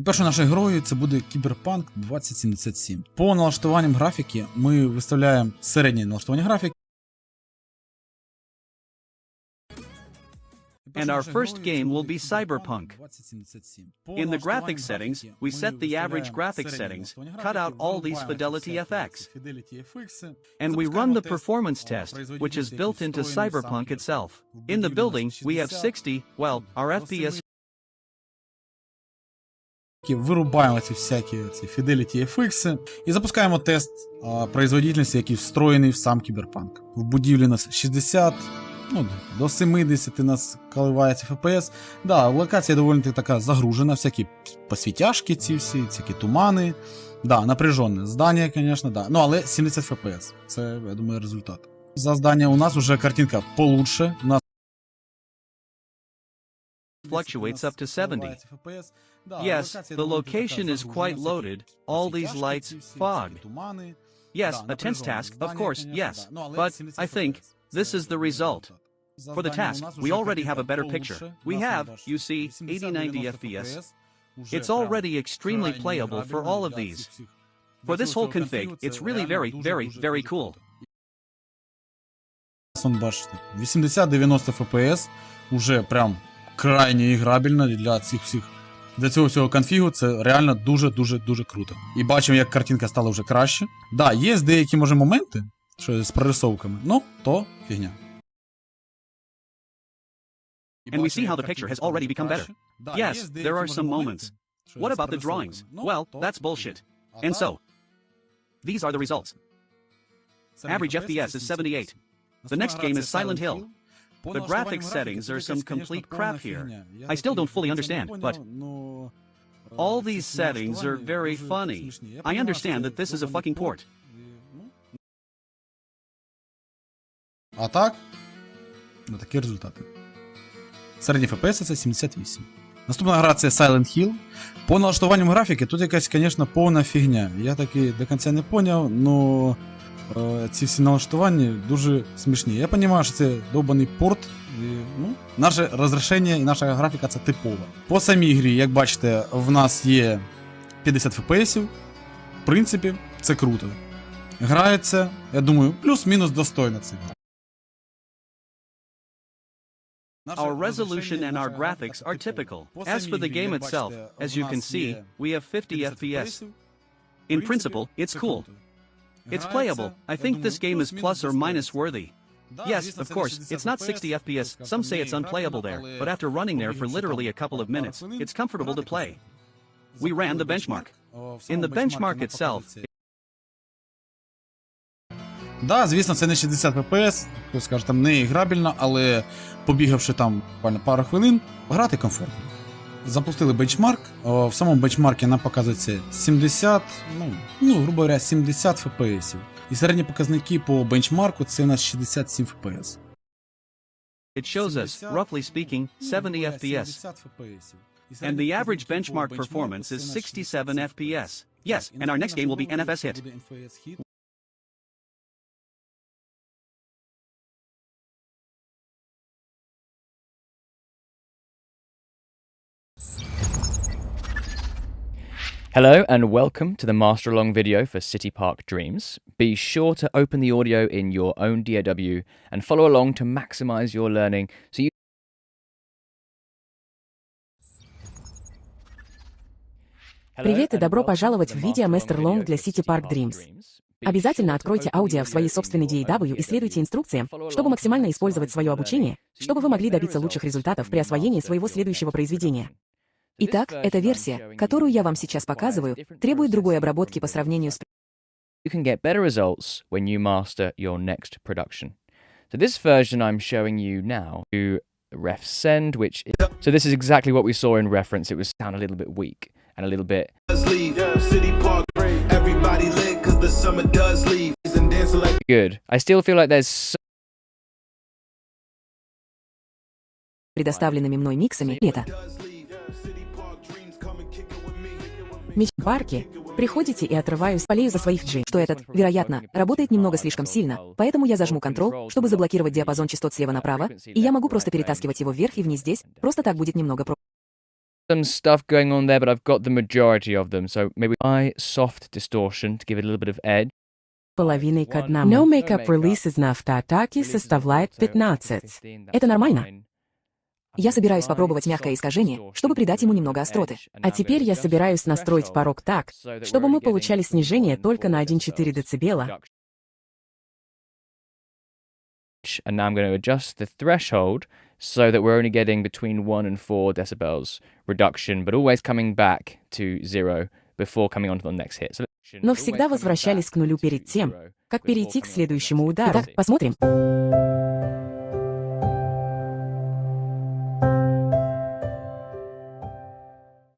І першою нашою грою це буде Cyberpunk 2077. По налаштуванням графіки ми виставляємо середнє налаштування графіки. And our first game will be Cyberpunk. In the graphics settings, we set the average graphics settings, cut out all these Fidelity FX, and we run the performance test, which is built into Cyberpunk itself. In the building, we have 60, well, our FPS Вирубаємо ці всякі ці Fidelity FX і запускаємо тест а, производительності, який встроєний в сам Cyberpunk. В будівлі у нас 60, ну, до 70 у нас коливається FPS. Да, локація доволі така загружена, всякі посвітяшки ці всі, всякі тумани. Да, напряжене. Здання, звісно, да. Ну, але 70 FPS. Це, я думаю, результат. За здання у нас вже картинка получше. У нас fluctuates up to 70. Yes, the location is quite loaded, all these lights, fog. Yes, a tense task, of course, yes. But I think this is the result. For the task, we already have a better picture. We have, you see, 80 90 FPS. It's already extremely playable for all of these. For this whole config, it's really very, very, very cool. Сон бачите, 80-90 FPS уже прям крайне іграбельно для цих всіх. Для цього всього конфігу це реально дуже-дуже дуже круто. І бачимо, як картинка стала вже краще. Да, є деякі може моменти, що з прорисовками, ну то фігня. And we see how the picture has already become better. Yes, there are some moments. What about the drawings? Well, that's bullshit. And so, these are the results. Average FPS is 78. The next game is Silent Hill. The graphics settings are some complete crap here. I still don't fully understand, but all these settings are very funny. I understand that this is a fucking port. А так, ну такі результати. Середній FPS це 78. Наступна гра це Silent Hill. По налаштуванням графіки тут якась, звісно, повна фігня. Я таки до кінця не поняв, но е, ці всі налаштування дуже смішні. Я розумію, що це довбаний порт. І, ну, наше розрішення і наша графіка це типова. По самій грі, як бачите, в нас є 50 FPS. В принципі, це круто. Грається, я думаю, плюс-мінус достойно це. Our resolution and our graphics are typical. As for the game itself, as you can see, we have 50 FPS. In principle, it's cool. It's playable. I think this game is plus or minus worthy. Yes, of course, it's not 60 FPS. Some say it's unplayable there, but after running there for literally a couple of minutes, it's comfortable to play. We ran the benchmark. In the benchmark itself, Да, звісно, це не 60 FPS, хтось скаже, там не іграбельно, але побігавши там буквально пару хвилин, грати комфортно. Запустили бенчмарк. В самому бенчмаркі нам показується 70, ну, ну, грубо говоря, 70 FPS. І середні показники по бенчмарку це у нас 67 FPS. it shows us, roughly speaking, 70 FPS. And the average benchmark performance is 67 FPS. Yes, and our next game will be NFS Hit. Hello and welcome to the master along video for City Park Dreams. Be sure to open the audio in your own DAW and follow along to maximize your learning so you Привет и добро пожаловать в видео Master Long для City Park Dreams. Обязательно откройте аудио в своей собственной DAW и следуйте инструкциям, чтобы максимально использовать свое обучение, чтобы вы могли добиться лучших результатов при освоении своего следующего произведения. Итак, эта версия, которую я вам сейчас показываю, требует другой обработки по сравнению с you can get better results when you master your next production. So this version I'm showing you now to ref send, which is, so this is exactly what we saw in reference. It was sound a little bit weak and a little bit good. I still feel like there's so предоставленными мной миксами лето. Меч в парке. Приходите и отрываюсь, болею за своих G, что этот, вероятно, работает немного слишком сильно, поэтому я зажму Ctrl, чтобы заблокировать диапазон частот слева направо, и я могу просто перетаскивать его вверх и вниз здесь, просто так будет немного про... some stuff going on there, but I've got the majority of them. So maybe I soft distortion to give it a little bit of edge. половиной к одному. No Makeup Releases на автоатаке составляет 15. Это нормально. Я собираюсь попробовать мягкое искажение, чтобы придать ему немного остроты. А теперь я собираюсь настроить порог так, чтобы мы получали снижение только на 1,4 дБ. And now I'm going to adjust the threshold so that we're only getting between 1 and 4 decibels reduction, but always coming back to zero before coming on to the next hit. So Но всегда возвращались к нулю перед тем, как перейти к следующему удару. Итак, посмотрим.